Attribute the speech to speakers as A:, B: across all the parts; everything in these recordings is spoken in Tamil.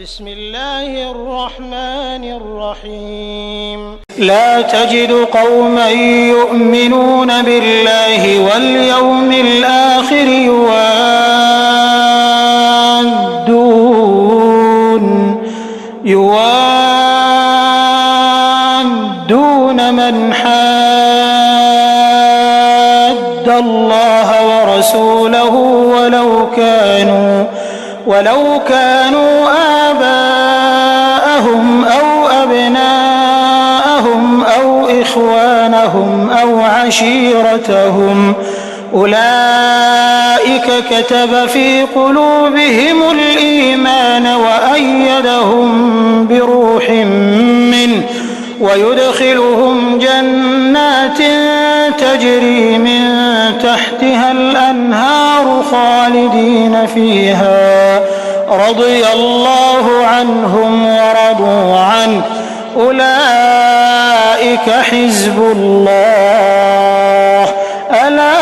A: بسم الله الرحمن الرحيم لا تجد قوما يؤمنون بالله واليوم الآخر يوادون يوادون من حاد الله ورسوله ولو كانوا ولو كانوا إخوانهم أو عشيرتهم أولئك كتب في قلوبهم الإيمان وأيدهم بروح منه ويدخلهم جنات تجري من تحتها الأنهار خالدين فيها رضي الله عنهم ورضوا عنه أولئك أولئك حزب الله ألا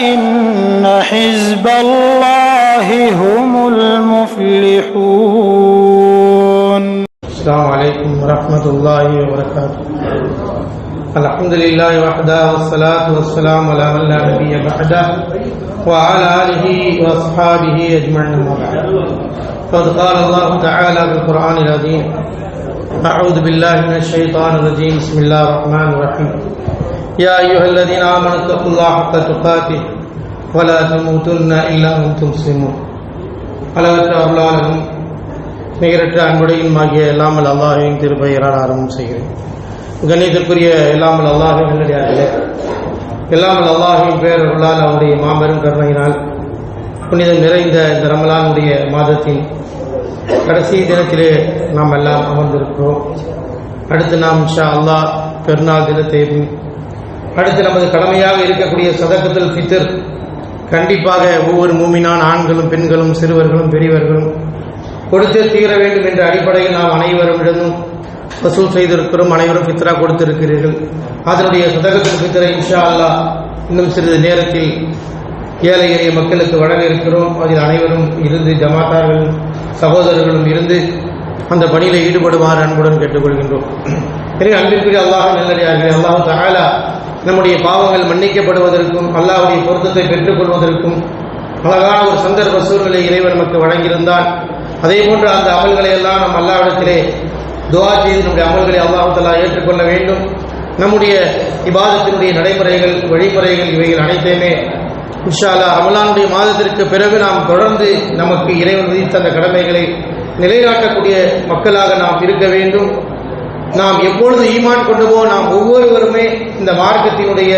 A: إن حزب الله هم المفلحون
B: السلام عليكم ورحمة الله وبركاته الحمد لله وحده والصلاة والسلام على من لا نبي بعده وعلى آله وأصحابه أجمعين فقد قال الله تعالى في القرآن العظيم أعوذ بالله من الشيطان الرجيم بسم الله الرحمن الرحيم يا أيها الذين آمنوا اتقوا الله حق تقاته ولا تموتن إلا أنتم مسلمون அளவற்ற அருளாளரும் நிகரற்ற அன்புடையும் ஆகிய எல்லாமல் அல்லாஹையும் திருப்பெயரால் ஆரம்பம் செய்கிறேன் கணிதத்துக்குரிய எல்லாமல் அல்லாஹை நல்லடியார்களே எல்லாமல் அல்லாஹையும் பேரர்களால் அவருடைய மாபெரும் கருணையினால் புனிதம் நிறைந்த இந்த ரமலானுடைய மாதத்தின் கடைசி தினத்திலே நாம் எல்லாம் அமர்ந்திருக்கிறோம் அடுத்து நாம் ஷா அல்லா பெருநாள் தினத்தையும் அடுத்து நமது கடமையாக இருக்கக்கூடிய சதக்கத்தில் ஃபித்தர் கண்டிப்பாக ஒவ்வொரு மூமினான் ஆண்களும் பெண்களும் சிறுவர்களும் பெரியவர்களும் கொடுத்து தீர வேண்டும் என்ற அடிப்படையில் நாம் அனைவரிடமும் வசூல் செய்திருக்கிறோம் அனைவரும் ஃபித்ரா கொடுத்திருக்கிறீர்கள் அதனுடைய சதகத்தில் ஃபித்தரை இன்ஷா அல்லா இன்னும் சிறிது நேரத்தில் ஏழை எளிய மக்களுக்கு வழங்க இருக்கிறோம் அதில் அனைவரும் இருந்து ஜமாத்தார்கள் சகோதரர்களும் இருந்து அந்த பணியில் ஈடுபடுவார் அன்புடன் கேட்டுக்கொள்கின்றோம் எனவே அன்பிற்குரிய அல்லாஹ் நல்லடியார்கள் அல்லாஹும் தகாலா நம்முடைய பாவங்கள் மன்னிக்கப்படுவதற்கும் அல்லாஹுடைய பொருத்தத்தை பெற்றுக்கொள்வதற்கும் அழகான ஒரு சந்தர்ப்ப சூழ்நிலை இறைவன் நமக்கு வழங்கியிருந்தால் அதே போன்று அந்த அமல்களை எல்லாம் நம் அல்லாவிடத்திலே துவா செய்து நம்முடைய அமல்களை அல்லாஹாலா ஏற்றுக்கொள்ள வேண்டும் நம்முடைய இபாதத்தினுடைய நடைமுறைகள் வழிமுறைகள் இவைகள் அனைத்தையுமே இன்ஷாலா ரமலானுடைய மாதத்திற்கு பிறகு நாம் தொடர்ந்து நமக்கு இறைவன் விதித்த அந்த கடமைகளை நிலைநாட்டக்கூடிய மக்களாக நாம் இருக்க வேண்டும் நாம் எப்பொழுது ஈமான் கொண்டுவோ நாம் ஒவ்வொருவருமே இந்த மார்க்கத்தினுடைய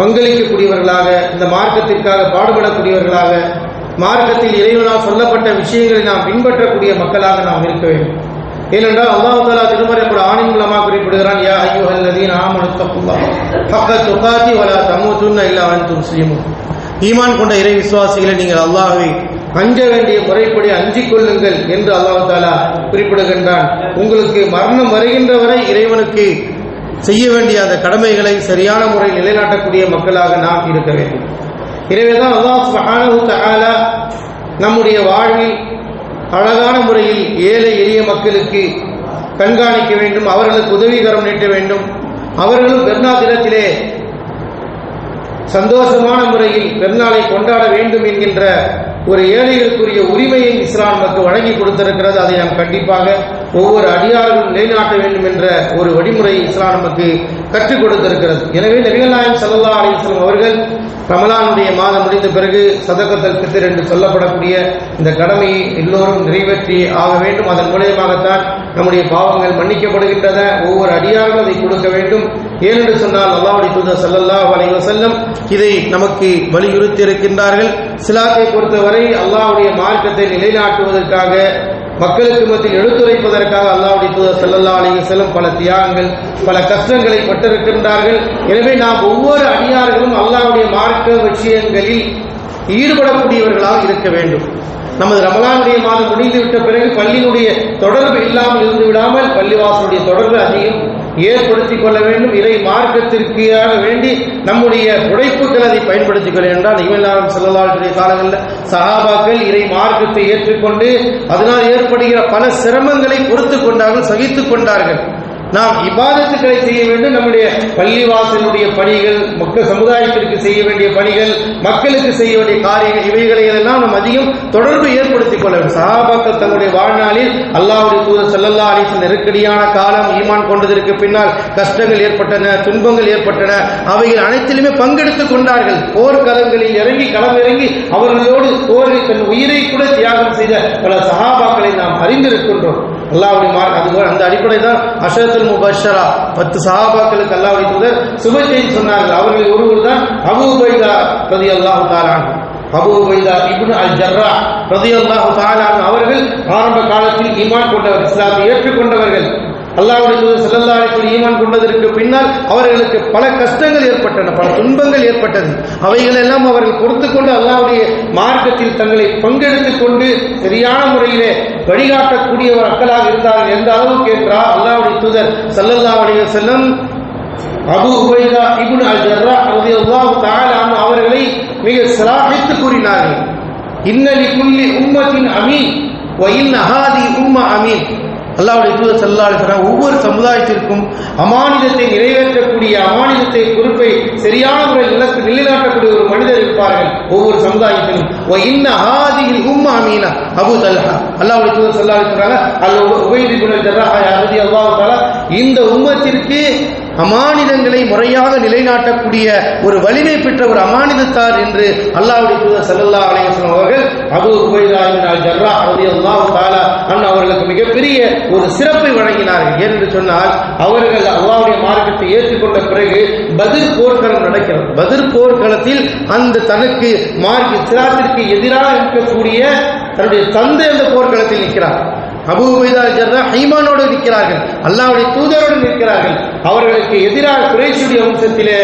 B: பங்களிக்கக்கூடியவர்களாக இந்த மார்க்கத்திற்காக பாடுபடக்கூடியவர்களாக மார்க்கத்தில் இறைவனால் சொல்லப்பட்ட விஷயங்களை நாம் பின்பற்றக்கூடிய மக்களாக நாம் இருக்க வேண்டும் ஏனென்றால் அல்லாஹாலா திருமறை கூட ஆணின் மூலமாக குறிப்பிடுகிறான் யா ஐயோ அல்லதீன் ஆமனு தப்புல்லா பக்க துக்காத்தி வலா தமு துன்ன இல்லா ஈமான் கொண்ட இறை விசுவாசிகளை நீங்கள் அல்லாஹை அஞ்ச வேண்டிய முறைப்படி அஞ்சிக் கொள்ளுங்கள் என்று அல்லாஹு தாலா குறிப்பிடுகின்றான் உங்களுக்கு மரணம் வருகின்ற வரை இறைவனுக்கு செய்ய வேண்டிய அந்த கடமைகளை சரியான முறையில் நிலைநாட்டக்கூடிய மக்களாக நாம் இருக்க வேண்டும் இறைவேதான் அல்லாஹ் மகானு தகாலா நம்முடைய வாழ்வில் அழகான முறையில் ஏழை எளிய மக்களுக்கு கண்காணிக்க வேண்டும் அவர்களுக்கு உதவிகரம் நீட்ட வேண்டும் அவர்களும் பெர்னா தினத்திலே சந்தோஷமான முறையில் பெருநாளை கொண்டாட வேண்டும் என்கின்ற ஒரு ஏழைகளுக்குரிய உரிமையை இஸ்லாம் நமக்கு வழங்கி கொடுத்திருக்கிறது அதை நாம் கண்டிப்பாக ஒவ்வொரு அடியாரும் நிலைநாட்ட வேண்டும் என்ற ஒரு வழிமுறை இஸ்லாம் நமக்கு கற்றுக் கொடுத்திருக்கிறது எனவே நபிகள் நாயம் சல்லா அலிஸ்லாம் அவர்கள் ரமலானுடைய மாதம் முடிந்த பிறகு சதக்கத்தல் பித்தர் என்று சொல்லப்படக்கூடிய இந்த கடமையை எல்லோரும் நிறைவேற்றி ஆக வேண்டும் அதன் மூலியமாகத்தான் நம்முடைய பாவங்கள் மன்னிக்கப்படுகின்றன ஒவ்வொரு அடியாரும் அதை கொடுக்க வேண்டும் ஏனென்று சொன்னால் அல்லாவுடைய தூதர் சல்லல்லா அலைவ செல்லும் இதை நமக்கு வலியுறுத்தி இருக்கின்றார்கள் சிலாத்தை பொறுத்தவரை அல்லாவுடைய மார்க்கத்தை நிலைநாட்டுவதற்காக மக்களுக்கு மத்தியில் எடுத்துரைப்பதற்காக அல்லாவுடைய தூதர் செல்லல்லா அலையும் செல்லும் பல தியாகங்கள் பல கஷ்டங்களை பட்டிருக்கின்றார்கள் எனவே நாம் ஒவ்வொரு அடியார்களும் அல்லாவுடைய மார்க்க விஷயங்களில் ஈடுபடக்கூடியவர்களாக இருக்க வேண்டும் நமது ரமலானுடைய மாதம் முடிந்துவிட்ட பிறகு பள்ளியினுடைய தொடர்பு இல்லாமல் இருந்து விடாமல் பள்ளிவாசனுடைய தொடர்பு அதிகம் ஏற்படுத்திக் கொள்ள வேண்டும் இறை மார்க்கத்திற்காக வேண்டி நம்முடைய உழைப்புகள் அதை பயன்படுத்திக் கொள்ள என்றால் இமலாரம் செல்லலாளுடைய காலங்களில் சகாபாக்கள் இறை மார்க்கத்தை ஏற்றுக்கொண்டு அதனால் ஏற்படுகிற பல சிரமங்களை பொறுத்து கொண்டார்கள் சகித்து கொண்டார்கள் நாம் இபாதத்துக்களை செய்ய வேண்டும் நம்முடைய பள்ளிவாசலுடைய பணிகள் மக்கள் சமுதாயத்திற்கு செய்ய வேண்டிய பணிகள் மக்களுக்கு செய்ய வேண்டிய காரியங்கள் இவைகளை எல்லாம் நாம் அதிகம் தொடர்பு ஏற்படுத்திக் கொள்ள வேண்டும் சகாபாக்கள் தங்களுடைய வாழ்நாளில் அல்லாவுடைய தூதர் செல்லல்லா அரிசி நெருக்கடியான காலம் ஈமான் கொண்டதற்கு பின்னால் கஷ்டங்கள் ஏற்பட்டன துன்பங்கள் ஏற்பட்டன அவைகள் அனைத்திலுமே பங்கெடுத்துக் கொண்டார்கள் போர்க்கலங்களில் இறங்கி களம் இறங்கி அவர்களோடு போரில் தன் உயிரை கூட தியாகம் செய்த பல சகாபாக்களை நாம் அறிந்திருக்கின்றோம் அல்லாவுடைய மார்க் அது அந்த அடிப்படை தான் அஷத்தில் முபஷரா பத்து சகாபாக்களுக்கு அல்லாவுடைய தூதர் சுப செய்தி சொன்னார்கள் அவர்கள் ஒருவர் தான் அபு உபைதா பிரதி அல்லாஹு தாரான் அபு உபைதா இப்னு அல் ஜர்ரா பிரதி அல்லாஹு தாரான் அவர்கள் ஆரம்ப காலத்தில் ஈமான் கொண்டவர் இஸ்லாமை ஏற்றுக்கொண்டவர்கள் அல்லாவுடைய ஈமான் கொண்டதற்கு பின்னால் அவர்களுக்கு பல கஷ்டங்கள் ஏற்பட்டன பல துன்பங்கள் ஏற்பட்டது அவைகளெல்லாம் அவர்கள் கொடுத்துக்கொண்டு கொண்டு அல்லாவுடைய மார்க்கத்தில் தங்களை பங்கெடுத்துக் கொண்டு சரியான முறையிலே வழிகாட்டக்கூடியவர் அக்களாக இருந்தார்கள் எந்த அளவுக்கு என்றால் அல்லாவுடைய தூதர் சல்லல்லா செல்லம் அபு உபைதா இபுன் அல் ஜர்ரா அல்லது அல்லாஹ் தாலான் அவர்களை மிக சிராகித்து கூறினார்கள் இன்னலி குல்லி உம்மத்தின் அமீன் ஒயின் அஹாதி உம்ம அமீன் அல்லாவுடைய தூத செல்லாளர் ஒவ்வொரு சமுதாயத்திற்கும் அமானிதத்தை நிறைவேற்றக்கூடிய அமானிதத்தை குறிப்பை சரியான முறையில் நிலைநாட்டக்கூடிய ஒரு மனிதர் இருப்பார்கள் ஒவ்வொரு சமுதாயத்திலும் ஓ இன்ன ஆதியில் உம்மா மீனா அபு தல்ஹா அல்லாவுடைய தூதர் செல்லாளர் அல்ல உபயோகிக்குள்ள யாருதி அல்லாஹு இந்த உம்மத்திற்கு அமானிதங்களை முறையாக நிலைநாட்டக்கூடிய ஒரு வலிமை பெற்ற ஒரு அமானிதத்தார் என்று அல்லாவுடைய தூதர் அலையம் அவர்கள் அபு அன் அவர்களுக்கு மிகப்பெரிய ஒரு சிறப்பை வழங்கினார்கள் என்று சொன்னால் அவர்கள் அல்லாவுடைய மார்க்கத்தை ஏற்றுக்கொண்ட பிறகு பதிர் போர்க்களம் நடக்கிறது பதிர் போர்க்களத்தில் அந்த தனக்கு மார்க் சிராத்திற்கு எதிராக இருக்கக்கூடிய தன்னுடைய தந்தை அந்த போர்க்களத்தில் நிற்கிறார் அபு உபைதா ஜர்ரா ஹைமானோடு நிற்கிறார்கள் அல்லாவுடைய தூதரோடு நிற்கிறார்கள் அவர்களுக்கு எதிராக குறைச்சுடைய வம்சத்திலே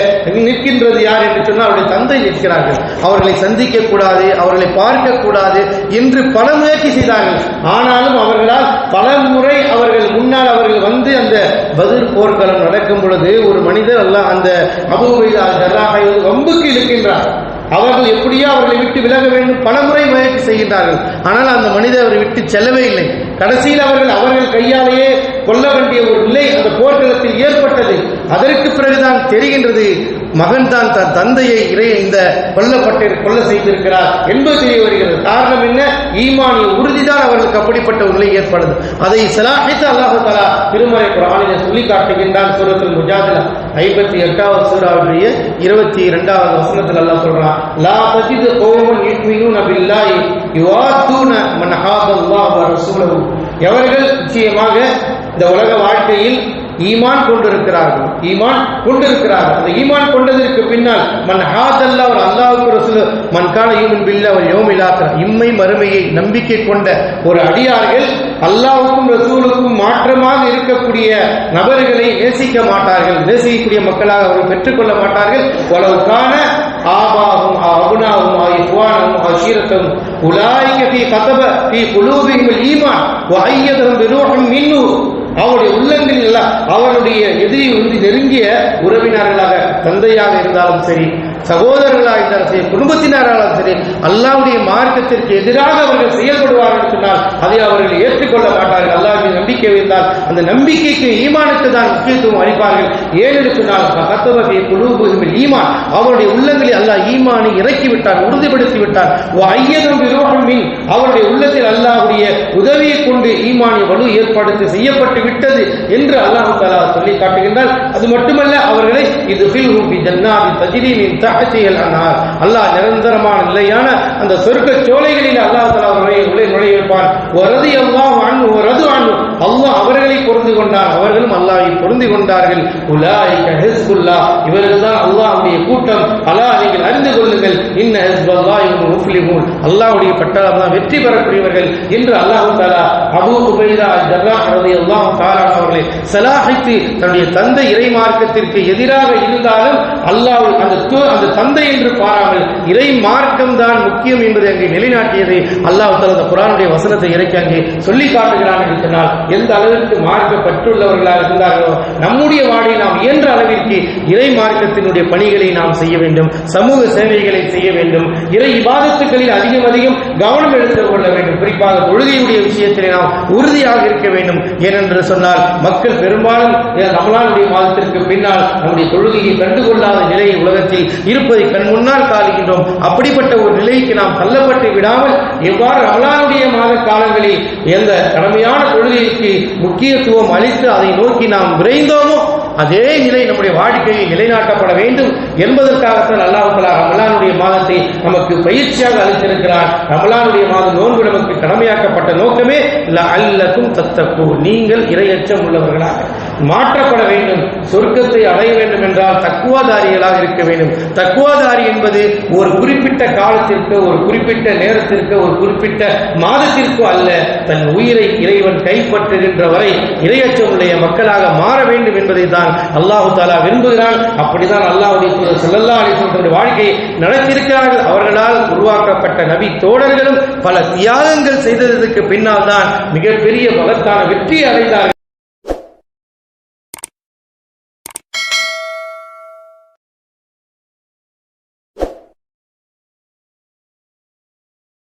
B: நிற்கின்றது யார் என்று சொன்னால் அவருடைய தந்தை நிற்கிறார்கள் அவர்களை சந்திக்கக்கூடாது அவர்களை பார்க்கக்கூடாது என்று பல முயற்சி செய்தார்கள் ஆனாலும் அவர்களால் பல முறை அவர்கள் முன்னால் அவர்கள் வந்து அந்த பதில் போர்க்களம் நடக்கும் பொழுது ஒரு மனிதர் அல்ல அந்த அபு உபைதா ஜர்ராஹை வந்து வம்புக்கு இழுக்கின்றார் அவர்கள் எப்படியோ அவர்களை விட்டு விலக வேண்டும் பலமுறை முயற்சி செய்கின்றார்கள் ஆனால் அந்த மனிதர் அவரை விட்டு செல்லவே இல்லை கடைசியில் அவர்கள் அவர்கள் கையாலேயே கொல்ல வேண்டிய ஒரு நிலை அந்த போர்க்களத்தில் ஏற்பட்டது அதற்கு பிறகுதான் தெரிகின்றது மகன் தான் தன் தந்தையை இறைய இந்த கொல்லப்பட்டு கொல்ல செய்திருக்கிறார் என்பது தெரிய வருகிறது காரணம் என்ன ஈமானிய உறுதி தான் அவர்களுக்கு அப்படிப்பட்ட ஒரு நிலை ஏற்படுது அதை சிலாஹித்து அல்லாஹு தலா திருமறை குரானில சொல்லி காட்டுகின்றான் சூரத்தில் முஜாதில ஐம்பத்தி எட்டாவது சூறாவுடைய இருபத்தி இரண்டாவது வசனத்தில் அல்லாஹ் சொல்றான் லா தஜிது கோமன் யுக்மினு பில்லாஹி யுவாத்துன மன் ஹாதல்லாஹ் வ எவர்கள் நிச்சயமாக இந்த உலக வாழ்க்கையில் ஈமான் கொண்டிருக்கிறார்கள் ஈமான் கொண்டிருக்கிறார்கள் அந்த ஈமான் கொண்டதற்கு பின்னால் மன் ஹாதல்லா ஒரு அல்லாவுக்கு மண் மன் கால ஈமன் பில்லா யோம் இலாக்கிற இம்மை மறுமையை நம்பிக்கை கொண்ட ஒரு அடியார்கள் அல்லாவுக்கும் ரசூலுக்கும் மாற்றமாக இருக்கக்கூடிய நபர்களை நேசிக்க மாட்டார்கள் நேசிக்கக்கூடிய மக்களாக அவர்கள் பெற்றுக்கொள்ள மாட்டார்கள் உலகுக்கான ஆபாவும் அபுனாவும் ஆயுவானும் அஷீரத்தும் உலாய்க கதப ஈமான் வஐயதஹும் விரோகம் மின்னு அவருடைய உள்ளங்களில் இல்ல அவருடைய எதிரி வந்து நெருங்கிய உறவினர்களாக தந்தையாக இருந்தாலும் சரி சகோதரர்களாக இருந்தாலும் சரி குடும்பத்தினராலும் சரி அல்லாவுடைய மார்க்கத்திற்கு எதிராக அவர்கள் செயல்படுவார்கள் சொன்னால் அதை அவர்கள் ஏற்றுக்கொள்ள நம்பிக்கை இருந்தால் அந்த நம்பிக்கைக்கு ஈமானுக்கு தான் முக்கியத்துவம் அளிப்பார்கள் ஏனென்று சொன்னால் கத்தவகை குழுபுகில் ஈமான் அவருடைய உள்ளங்களில் அல்லாஹ் ஈமானை இறக்கிவிட்டார் உறுதிப்படுத்தி விட்டார் ஐயனும் மின் அவருடைய உள்ளத்தில் அல்லாஹுடைய உதவியை கொண்டு ஈமானை வலு ஏற்பாடு செய்யப்பட்டு விட்டது என்று அல்லாஹு தாலா சொல்லி காட்டுகின்றார் அது மட்டுமல்ல அவர்களை இது அல்லாஹ் நிரந்தரமான நிலையான அந்த சொர்க்க சோலைகளில் அல்லாஹ் தாலா அவர்களை உள்ளே நுழையிருப்பான் வரது எல்லாம் அணு வரது அணு அல்லாஹ் அவர்களை பொருந்து கொண்டான் அவர்களும் அல்லாவை பொருந்து கொண்டார்கள் உலாய் ஹிஸ்புல்லா இவர்கள் தான் அல்லாஹுடைய கூட்டம் அலா நீங்கள் அறிந்து கொள்ளுங்கள் இன்ன ஹிஸ்பல்லா இவங்க முஸ்லிமூன் அல்லாஹுடைய பட்டாளம் தான் வெற்றி பெறக்கூடியவர்கள் என்று அல்லாஹு தாலா அபு உபைதா ஜல்லா அல்லது தாரா தாலா அவர்களை சலாஹித்து தன்னுடைய தந்தை இறை மார்க்கத்திற்கு எதிராக இருந்தாலும் அல்லாஹ் அந்த அந்த தந்தை என்று பாராமல் இறை மார்க்கம் தான் முக்கியம் என்பதை அங்கே நிலைநாட்டியதை அல்லாஹ் தாலா அந்த குரானுடைய வசனத்தை இறக்கி அங்கே சொல்லி காட்டுகிறான் என்று சொன்னால் எந்த அளவிற்கு மார்க்கப்பட்டுள்ளவர்களாக இருந்தார்களோ நம்முடைய வாழை நாம் இயன்ற அளவிற்கு இறை மார்க்கத்தினுடைய பணிகளை நாம் செய்ய வேண்டும் சமூக சேவைகளை செய்ய வேண்டும் இறை விவாதத்துக்களில் அதிகம் அதிகம் கவனம் எடுத்துக் கொள்ள வேண்டும் குறிப்பாக தொழுகையுடைய விஷயத்திலே நாம் உறுதியாக இருக்க வேண்டும் ஏனென்று சொன்னால் மக்கள் பெரும்பாலும் ரமலானுடைய மாதத்திற்கு பின்னால் நம்முடைய தொழுகையை கண்டுகொள்ளாத நிலையை நிலை உலகத்தில் இருப்பதை கண் முன்னால் காணுகின்றோம் அப்படிப்பட்ட ஒரு நிலைக்கு நாம் தள்ளப்பட்டு விடாமல் எவ்வாறு ரமலானுடைய மாத காலங்களில் எந்த கடமையான தொழுகையில் நிலைக்கு முக்கியத்துவம் அளித்து அதை நோக்கி நாம் விரைந்தோமோ அதே நிலை நம்முடைய வாடிக்கையில் நிலைநாட்டப்பட வேண்டும் என்பதற்காகத்தான் அல்லாஹுலா ரமலானுடைய மாதத்தை நமக்கு பயிற்சியாக அளித்திருக்கிறார் ரமலானுடைய மாதம் நோன்பு நமக்கு கடமையாக்கப்பட்ட நோக்கமே அல்லக்கும் தத்தப்பு நீங்கள் இரையற்றம் உள்ளவர்களாக மாற்றப்பட வேண்டும் சொர்க்கத்தை அடைய வேண்டும் என்றால் தக்குவாதாரிகளாக இருக்க வேண்டும் தக்குவாதாரி என்பது ஒரு குறிப்பிட்ட காலத்திற்கு ஒரு குறிப்பிட்ட நேரத்திற்கு ஒரு குறிப்பிட்ட மாதத்திற்கு அல்ல தன் உயிரை இறைவன் கைப்பற்றுகின்ற வரை இரையற்றமுடைய மக்களாக மாற வேண்டும் என்பதை தான் அல்லாஹு தாலா விரும்புகிறான் அப்படிதான் அல்லாஹுடைய செல்லல்லா அலிசனுடைய வாழ்க்கையை நடத்தியிருக்கிறார்கள் அவர்களால் உருவாக்கப்பட்ட நபி தோழர்களும் பல தியாகங்கள் செய்ததற்கு பின்னால் தான் மிகப்பெரிய பலத்தான வெற்றி அடைந்தார்கள்